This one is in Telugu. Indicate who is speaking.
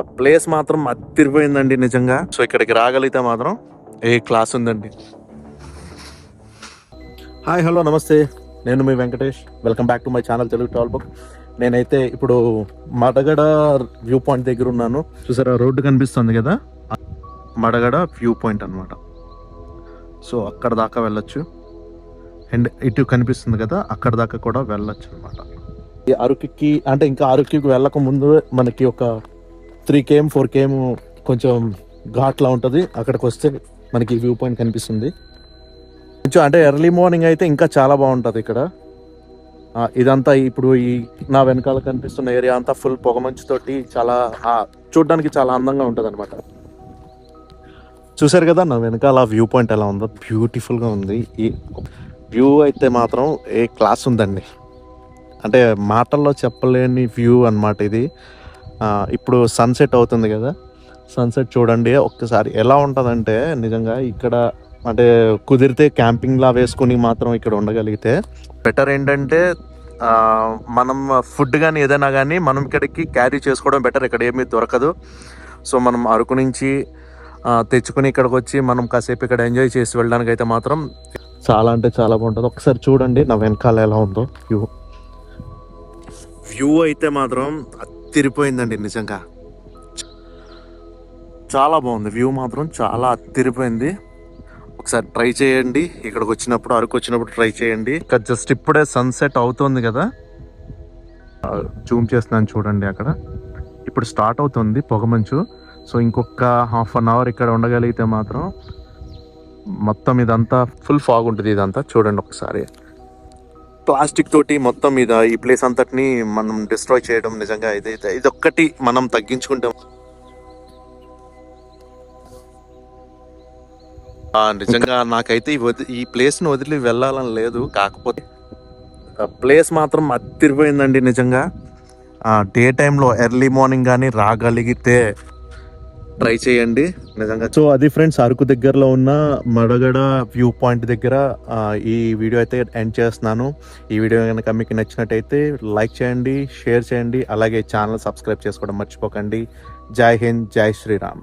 Speaker 1: ప్లేస్ మాత్రం అత్తిరిపోయిందండి నిజంగా. సో ఇక్కడికి రాగలిగితే మాత్రం ఏ క్లాస్ ఉందండి. హాయ్ హలో నమస్తే. నేను మీ Venkatesh. Welcome back to my channel Telugu travel book నేనైతే ఇప్పుడు మడగడ వ్యూ పాయింట్ దగ్గర ఉన్నాను. చూసారా రోడ్డు కనిపిస్తుంది కదా? మడగడ వ్యూ పాయింట్ అన్నమాట. సో అక్కడ దాకా వెళ్ళొచ్చు. అండ్ ఇటు కనిపిస్తుంది కదా అక్కడ దాకా కూడా వెళ్ళొచ్చు అనమాట ఈ అరకుకి అంటే ఇంకా అరకుకి వెళ్ళక ముందు మనకి ఒక త్రీ కేఎం ఫోర్ కేఎం కొంచెం ఘాట్లా ఉంటుంది. అక్కడికి వస్తే మనకి వ్యూ పాయింట్ కనిపిస్తుంది. కొంచెం అంటే ఎర్లీ మార్నింగ్ అయితే ఇంకా చాలా బాగుంటుంది ఇక్కడ. ఇదంతా ఇప్పుడు ఈ నా వెనకాల కనిపిస్తున్న ఏరియా అంతా ఫుల్ పొగమంచుతోటి చాలా చూడడానికి చాలా అందంగా ఉంటుంది అనమాట చూసారు కదా నా వెనకాల వ్యూ పాయింట్ ఎలా ఉందో? బ్యూటిఫుల్గా ఉంది. ఈ వ్యూ అయితే మాత్రం ఏ క్లాస్ ఉందండి. అంటే మాటల్లో చెప్పలేని వ్యూ అన్నమాట ఇది. ఇప్పుడు సన్సెట్ అవుతుంది కదా. సన్సెట్ చూడండి ఒక్కసారి ఎలా ఉంటుందంటే నిజంగా ఇక్కడ అంటే కుదిరితే క్యాంపింగ్లా వేసుకుని మాత్రం ఇక్కడ ఉండగలిగితే బెటర్ ఏంటంటే మనం ఫుడ్ కానీ ఏదైనా కానీ మనం ఇక్కడికి క్యారీ చేసుకోవడం బెటర్ ఇక్కడ ఏమీ దొరకదు. సో మనం అరకు నుంచి తెచ్చుకుని ఇక్కడికి వచ్చి మనం కాసేపు ఇక్కడ ఎంజాయ్ చేసి వెళ్ళడానికి అయితే మాత్రం చాలా అంటే చాలా బాగుంటుంది. ఒకసారి చూడండి నా వెనకాల ఎలా ఉందో వ్యూ వ్యూ అయితే మాత్రం అత్తిరిపోయిందండి నిజంగా. చాలా బాగుంది. వ్యూ మాత్రం చాలా అత్తిరిపోయింది ఒకసారి ట్రై చేయండి. ఇక్కడికి వచ్చినప్పుడు అరకు వచ్చినప్పుడు ట్రై చేయండి. ఇక్కడ జస్ట్ ఇప్పుడే సన్సెట్ అవుతుంది కదా? జూమ్ చేస్తున్నాను చూడండి అక్కడ. ఇప్పుడు స్టార్ట్ అవుతుంది పొగమంచు సో ఇంకొక హాఫ్ అన్ అవర్ ఇక్కడ ఉండగలిగితే మాత్రం మొత్తం ఇదంతా ఫుల్ ఫాగ్ ఉంటుంది ఇదంతా. చూడండి ఒకసారి. ప్లాస్టిక్ తోటి మొత్తం మీద ఈ ప్లేస్ అంతటిని మనం డిస్ట్రాయ్ చేయడం నిజంగా ఇదైతే ఇదొక్కటి మనం తగ్గించుకుంటే. నిజంగా నాకైతే ఈ వది- ఈ ప్లేస్ను వదిలి వెళ్ళాలని లేదు. కాకపోతే ప్లేస్ మాత్రం అత్తిరిపోయిందండి నిజంగా. డే టైంలో ఎర్లీ మార్నింగ్ కానీ రాగలిగితే ట్రై చేయండి. నిజంగా సో అది ఫ్రెండ్స్ అరకు దగ్గరలో ఉన్న మడగడ వ్యూ పాయింట్ దగ్గర ఈ వీడియో అయితే ఎండ్ చేస్తున్నాను. ఈ వీడియో కనుక మీకు నచ్చినట్టయితే లైక్ చేయండి షేర్ చేయండి అలాగే ఛానల్ సబ్స్క్రైబ్ చేసుకోవడం మర్చిపోకండి. జై హింద్ జై శ్రీరామ్.